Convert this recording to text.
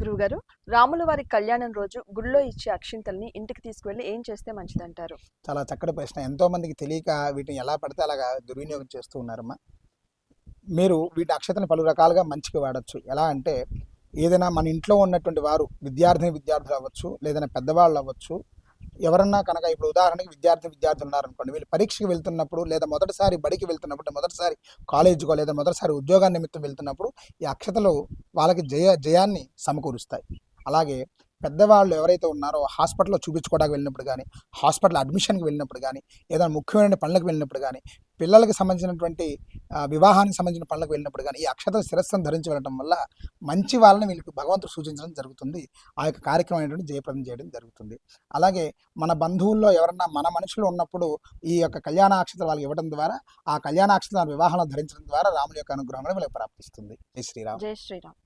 గురువుగారు రాముల వారి కళ్యాణం రోజు గుళ్ళో ఇచ్చే అక్షింతల్ని ఇంటికి తీసుకువెళ్ళి ఏం చేస్తే మంచిదంటారు? చాలా చక్కటి ప్రశ్న. ఎంతో మందికి తెలియక వీటిని ఎలా పడితే అలాగా దుర్వినియోగం చేస్తూ ఉన్నారమ్మా. మీరు వీటి అక్షతను పలు రకాలుగా మంచిగా వాడచ్చు. ఎలా అంటే ఏదైనా మన ఇంట్లో ఉన్నటువంటి వారు విద్యార్థిని విద్యార్థులు అవ్వచ్చు లేదైనా పెద్దవాళ్ళు అవ్వచ్చు ఎవరన్నా కనుక ఇప్పుడు ఉదాహరణకి విద్యార్థి విద్యార్థులు ఉన్నారనుకోండి వీళ్ళు పరీక్షకు వెళ్తున్నప్పుడు లేదా మొదటిసారి బడికి వెళ్తున్నప్పుడు మొదటిసారి కాలేజీకో లేదా మొదటిసారి ఉద్యోగాన్ని నిమిత్తం వెళ్తున్నప్పుడు ఈ అక్షతలు వాళ్ళకి జయ జయాన్ని సమకూరుస్తాయి. అలాగే పెద్దవాళ్ళు ఎవరైతే ఉన్నారో హాస్పిటల్లో చూపించుకోవడానికి వెళ్ళినప్పుడు కానీ హాస్పిటల్ అడ్మిషన్కి వెళ్ళినప్పుడు కానీ ఏదైనా ముఖ్యమైన పనులకు వెళ్ళినప్పుడు కానీ పిల్లలకి సంబంధించినటువంటి వివాహానికి సంబంధించిన పనులకు వెళ్ళినప్పుడు కానీ ఈ అక్షత శిరస్సును ధరించి వెళ్ళడం వల్ల మంచి వాళ్ళని వీళ్ళకి భగవంతుడు సూచించడం జరుగుతుంది. ఆ యొక్క కార్యక్రమం అనేటువంటి జయప్రదం చేయడం జరుగుతుంది. అలాగే మన బంధువుల్లో ఎవరన్నా మన మనుషులు ఉన్నప్పుడు ఈ యొక్క కళ్యాణాక్షతలు వాళ్ళకి ఇవ్వడం ద్వారా ఆ కళ్యాణాక్షత వివాహంలో ధరించడం ద్వారా రాముల యొక్క అనుగ్రహం వీళ్ళకి ప్రాప్తిస్తుంది. జై శ్రీరామ్. జై శ్రీరామ్.